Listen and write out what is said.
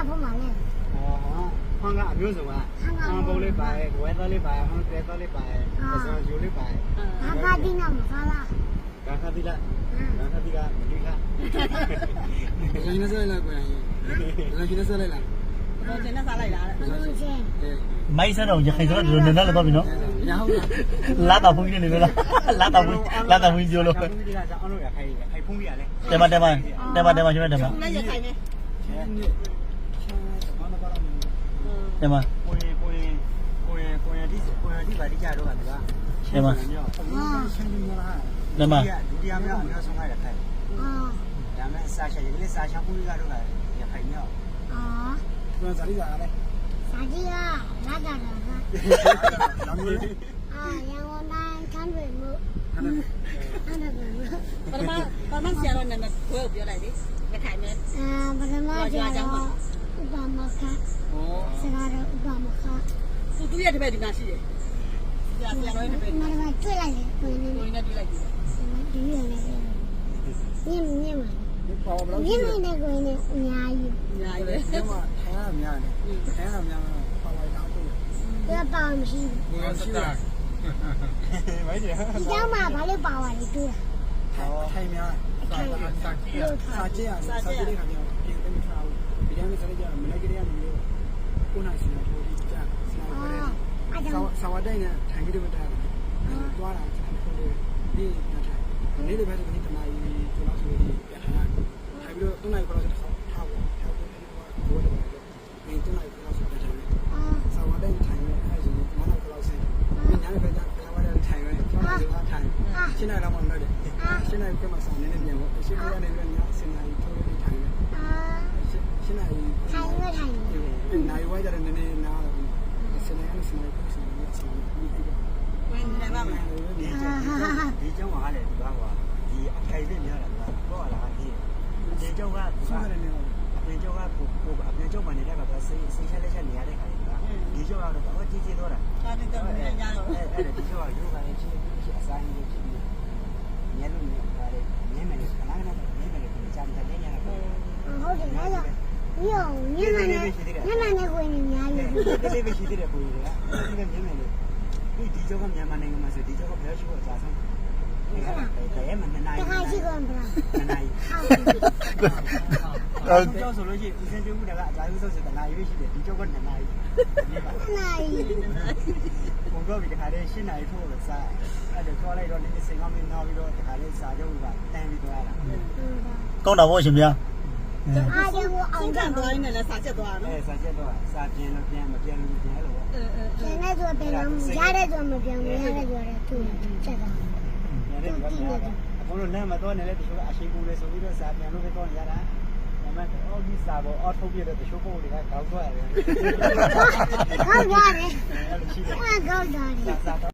နာဖုံးပါလေဟောဟောကအမျိုးစုံကဟောပုံလေးပါတယ်ဝဲသားလေးပါတယ်ဟောကဲသားလေးပါတယ်အစောယူလေးပါတယ်ဘာပါတိနာမစားလားကာခတိလာကာခတိကမတိခကျွန်တော်ဆက်လိုက်ပြန်ကျွန်တော်ဆက်လိုက်လားတော့ကျင်းနဲ့စားလိုက်တာတဲ့ဘလုံးချင်းအဲမိုက်စတော့ရခိုင်ဆိုတော့ဒီလိုနေတော့တော့ပြီနော်ရဟုတ်လားလာတော့ဘုန်းကြီးနေလို့လားလာတော့ဘုန်းလာတော့ဘုန်းကြီးပြောလို့ကာခတိကစားအောင်လို့ရခိုင်ခိုင်ဖုံးပြရလဲတယ်မတယ်မတယ်မတယ်မရှင်တယ်မနဲ့ရခိုင်နေနှစ်ချမ်းဘာလို့ပါလဲ တယ်မကိုရင်ကိုရင်ကိုရင်ကိုရင်ဒီကိုရင်ဒီပါတိကြတော့ကတကတယ်မရှင်းနေလားတယ်မဒုတိယမြောက်အမျိုးဆုံးကရခိုင်အော်ဒါမဲ့စာချင်ဒီလေးစာချောင်းပူကတော့ရခိုင်မြောက်အော်ကျွန်တော်ဇာတိကလည်းစာကြီးကလာတာတော့ဟာလောင်းလေးအာရန်ကုန်တိုင်းချမ်းတွေမှုအဲ့ဒါအဲ့ဒါကပထမပထမဆရာတော်နာမည်ကိုပြောလိုက်လေရခိုင်နဲ့အာပထမကျတော့ ဥပမာခဟောစကားတော့ဥပမာခသူသူရဲ့တပည့်ဒီမှာရှိတယ်ဆရာဆရာတော်ရဲ့တပည့်မမတွေ့လိုက်လေကိုင်းနေကိုရင်းနဲ့တွေ့လိုက်ပြီဒီရနေတယ်မြင်မြင်မဒီပါဘလောက်မြင်နေတဲ့ကိုင်းနေအများကြီးအများကြီးပဲဒီမှာအဲအများနဲ့အဲအများနဲ့ပါလိုက်တော့ဘူးပြပါမရှိဘယ်ရှိလဲမိုင်းကြီးဘူးဒီကြောင့်မှဘာလို့ပါသွားလဲတွေ့ထိုင်များစာစာကြည့်စာကြည့်ရစာကြည့်တဲ့ခါကျတော့ပြင်သိမထား ဘူးဒီတိုင်းစကြမနေ့ကလေးကနေပြီးကိုနိုင်စနေထိုးပြီးကြာစနေအော်ပဲအဲ့ဒါဆောင်းဆောင်းတိုင်းနဲ့ထိုင်ကြည့်တယ်မတားဘူးသွားတာကျွန်တော်တို့ဒီနေ့လည်းပဲဒီနေ့တနားကြီးကျွန်တော်ဆိုပြီးပြန်လာထိုင်ပြီးတော့တုံးလိုက်ပြောတော့ဆောင်းထားဖို့ထားဖို့ဘိုးတော်ဒီတုံးလိုက်ပြောဆိုပြန်တယ်အော်ဆောင်းတိုင်းထိုင်နေအဲဆိုမနာကတော့ဆင်းဒီညနေပဲကြာပြန်လာတယ်ထိုင်ရဲဆောင်းလိုက်ထိုင်ရှင်းနေတော့မှလည်းရှင်းနေပြမဆောင်နေနေပြန်ပေါ့ရှင်းနေရတယ်ညစင်နေထိုးပြီးထိုင်ရဲ အာ ရှင်းနေ ထိုင်ရထို င်ရနိုင်ဝိုင်းကြတယ်နည်းနည်းနားတော့စနေကနေစနေကိုစနေကိုစနေကိုပြီးတော့ဝင်နေပါမယ်ဒီကျောင်းဒီကျောင်းကလည်းဒီဘာကွာဒီအခိုင်လေးများတာကတော့လာဒီဒီကျောင်းကဆောင်းနေနေတော့အပြင်ကျောင်းကကိုကိုအပြင်ကျောင်းမှာနေတဲ့ကစိတ်စိတ်ချက်လက်ချက်နေရတဲ့ခါကြီးကဒီကျောင်းကတော့တော့ကြီးကြီးတော့တာဒါနဲ့တော့ပြန်ကြတော့အဲ့အဲ့ဒီကျောင်းကယောဂနဲ့ချင်းချင်းအဆိုင်ကြီးဖြစ်ပြီးညလုံးနေပါတယ်ညမယ်လေခဏခဏညမယ်လေဒီချမ်းတဲ့ညရတော့ဟုတ်တယ်လားပြီးအောင်မြင်မနဲ့ မြင်မနဲ့ကိုင်းနေအများကြီးဒီလေးပဲရှိသေးတယ်ကိုကြီးကဒီကညမယ်လေဒီဒီကျောင်းကမြန်မာနိုင်ငံမှာဆိုဒီကျောင်းကဘယ်ရှိဖို့အစားဆုံးဒါရဲမနေနိုင်တခါရှိကုန်ပါလားနေနိုင်ဟုတ်ဒီကျောင်းဆိုလို့ရှိရင်ဦးစင်းကျုပ်ကအကြာကြီးဆုံးစတနာရွေးရှိတယ်ဒီကျောင်းကနေနိုင်ဒီပါနိုင်ဘုံတော့ဒီခါလေးရှင်းနိုင်ထို့လို့စားအဲ့ဒါခေါ်လိုက်တော့လည်းစင်ကောင်းမင်းနောက်ပြီးတော့ဒီခါလေးစားကြုံကတန်းပြီးသွားတာကောင်းတာဗောရှင်ဗျာ အားရကိုအောင်အောင်ကြကန်တော့သွားရင်လည်းစားချက်သွားနော်အဲစားချက်တော့စားပြင်းလို့ပြန်မပြန်လို့ပြန်လို့ပေါ့အဲအဲကျန်တဲ့ဆိုပြန်တော့ရတဲ့ဆိုမပြန်ဘူးရတဲ့ဆိုတော့သူ့ချက်တော့ပြန်နေပြီပါအကုန်လုံးလမ်းမတော့လည်းတချို့အရှိကူလေဆိုပြီးတော့စားပြန်လို့ပဲတော့ရတာဒါမှမဟုတ်အော်ဒီစားပေါ်အော်ထုတ်ပြတဲ့တချို့ပုံတွေကကောက်သွားတယ်ဟုတ်ပါတယ်အဲ့လိုရှိတယ်အဲ့ကောက်တာလေစားစား